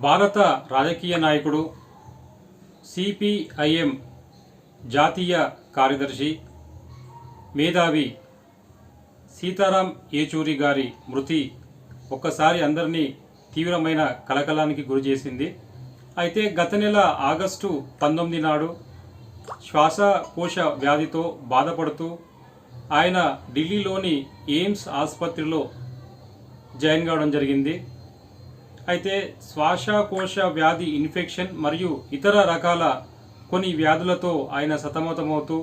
భారత రాజకీయ నాయకుడు సిపిఐఎం జాతీయ కార్యదర్శి మేధావి సీతారాం ఏచూరి గారి మృతి ఒక్కసారి అందరినీ తీవ్రమైన కలకలానికి గురి చేసింది అయితే గత నెల ఆగస్టు పంతొమ్మిది నాడు శ్వాసకోశ వ్యాధితో బాధపడుతూ ఆయన ఢిల్లీలోని ఎయిమ్స్ ఆసుపత్రిలో జాయిన్ కావడం జరిగింది. అయితే శ్వాసకోశ వ్యాధి ఇన్ఫెక్షన్ మరియు ఇతర రకాల కొన్ని వ్యాధులతో ఆయన సతమతమవుతూ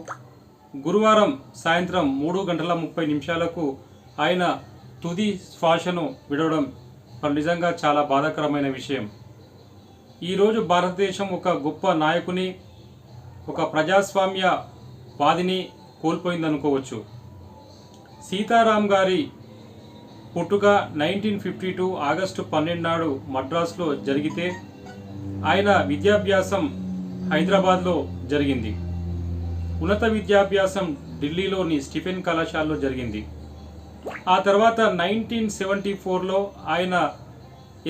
గురువారం సాయంత్రం మూడు గంటల ముప్పై నిమిషాలకు ఆయన తుది శ్వాసను విడవడం నిజంగా చాలా బాధాకరమైన విషయం. ఈరోజు భారతదేశం ఒక గొప్ప నాయకుని ఒక ప్రజాస్వామ్య వాదిని కోల్పోయిందనుకోవచ్చు. సీతారాం గారి పుట్టుక నైన్టీన్ ఫిఫ్టీ టూ ఆగస్టు పన్నెండు నాడు మద్రాసులో జరిగితే ఆయన విద్యాభ్యాసం హైదరాబాద్లో జరిగింది. ఉన్నత విద్యాభ్యాసం ఢిల్లీలోని స్టిఫెన్ కళాశాలలో జరిగింది. ఆ తర్వాత నైన్టీన్ సెవెంటీ ఫోర్లో ఆయన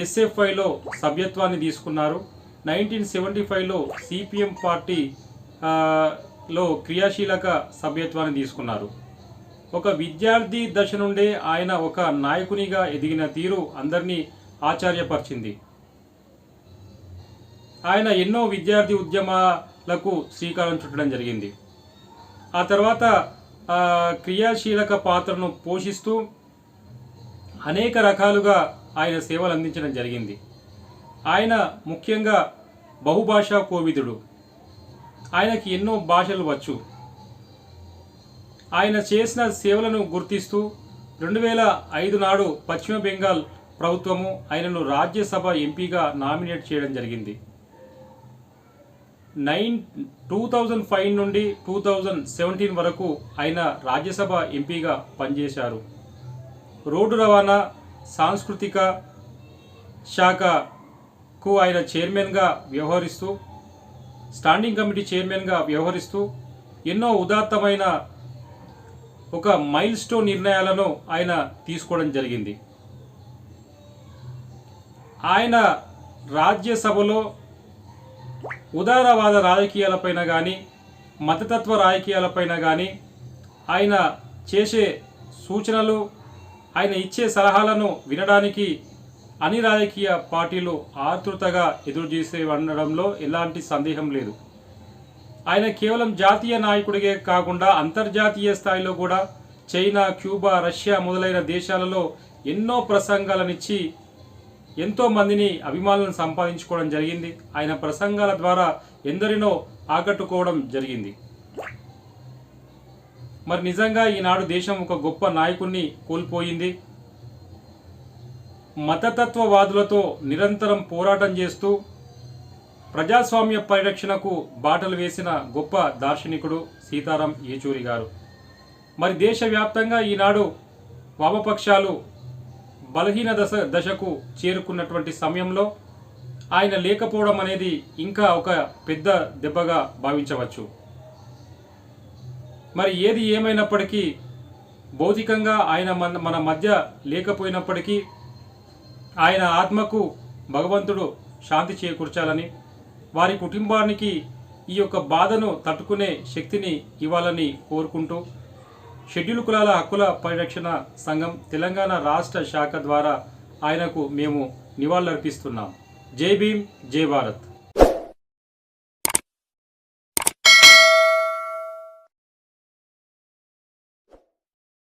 ఎస్ఎఫ్ఐలో సభ్యత్వాన్ని తీసుకున్నారు. నైన్టీన్ సెవెంటీ ఫైవ్లో సిపిఎం పార్టీ లో క్రియాశీలక సభ్యత్వాన్ని తీసుకున్నారు. ఒక విద్యార్థి దశ నుండే ఆయన ఒక నాయకునిగా ఎదిగిన తీరు అందరినీ ఆశ్చర్యపరిచింది. ఆయన ఎన్నో విద్యార్థి ఉద్యమాలకు శ్రీకారం చుట్టడం జరిగింది. ఆ తర్వాత క్రియాశీలక పాత్రను పోషిస్తూ అనేక రకాలుగా ఆయన సేవలు అందించడం జరిగింది. ఆయన ముఖ్యంగా బహుభాషా కోవిదుడు. ఆయనకి ఎన్నో భాషలు వచ్చు. ఆయన చేసిన సేవలను గుర్తిస్తూ రెండు వేల ఐదు నాడు పశ్చిమ బెంగాల్ ప్రభుత్వము ఆయనను రాజ్యసభ ఎంపీగా నామినేట్ చేయడం జరిగింది. నైన్ టూ థౌజండ్ ఫైవ్ నుండి టూ థౌజండ్ సెవెంటీన్ వరకు ఆయన రాజ్యసభ ఎంపీగా పనిచేశారు. రోడ్డు రవాణా సాంస్కృతిక శాఖకు ఆయన చైర్మన్గా వ్యవహరిస్తూ స్టాండింగ్ కమిటీ చైర్మన్గా వ్యవహరిస్తూ ఎన్నో ఉదాత్తమైన ఒక మైల్ స్టోన్ నిర్ణయాలను ఆయన తీసుకోవడం జరిగింది. ఆయన రాజ్యసభలో ఉదారవాద రాజకీయాలపైన కానీ మతతత్వ రాజకీయాలపైన కానీ ఆయన చేసే సూచనలు ఆయన ఇచ్చే సలహాలను వినడానికి అన్ని రాజకీయ పార్టీలు ఆతృతగా ఎదురు చేసే ఉండడంలో ఎలాంటి సందేహం లేదు. ఆయన కేవలం జాతీయ నాయకుడిగే కాకుండా అంతర్జాతీయ స్థాయిలో కూడా చైనా క్యూబా రష్యా మొదలైన దేశాలలో ఎన్నో ప్రసంగాలనిచ్చి ఎంతో మందిని అభిమానులను సంపాదించుకోవడం జరిగింది. ఆయన ప్రసంగాల ద్వారా ఎందరినో ఆకట్టుకోవడం జరిగింది. మరి నిజంగా ఈనాడు దేశం ఒక గొప్ప నాయకుణ్ణి కోల్పోయింది. మతతత్వవాదులతో నిరంతరం పోరాటం చేస్తూ ప్రజాస్వామ్య పరిరక్షణకు బాటలు వేసిన గొప్ప దార్శనికుడు సీతారాం ఏచూరి గారు. మరి దేశవ్యాప్తంగా ఈనాడు వామపక్షాలు బలహీన దశ దశకు చేరుకున్నటువంటి సమయంలో ఆయన లేకపోవడం అనేది ఇంకా ఒక పెద్ద దెబ్బగా భావించవచ్చు. మరి ఏది ఏమైనప్పటికీ భౌతికంగా ఆయన మన మన మధ్య లేకపోయినప్పటికీ ఆయన ఆత్మకు భగవంతుడు శాంతి చేకూర్చాలని వారి కుటుంబానికి ఈ యొక్క బాధను తట్టుకునే శక్తిని ఇవ్వాలని కోరుకుంటూ షెడ్యూల్ కులాల హక్కుల పరిరక్షణ సంఘం తెలంగాణ రాష్ట్ర శాఖ ద్వారా ఆయనకు మేము నివాళులర్పిస్తున్నాం. జై భీమ్ జై భారత్.